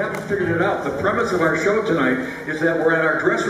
haven't figured it out, the premise of our show tonight is that we're at our dress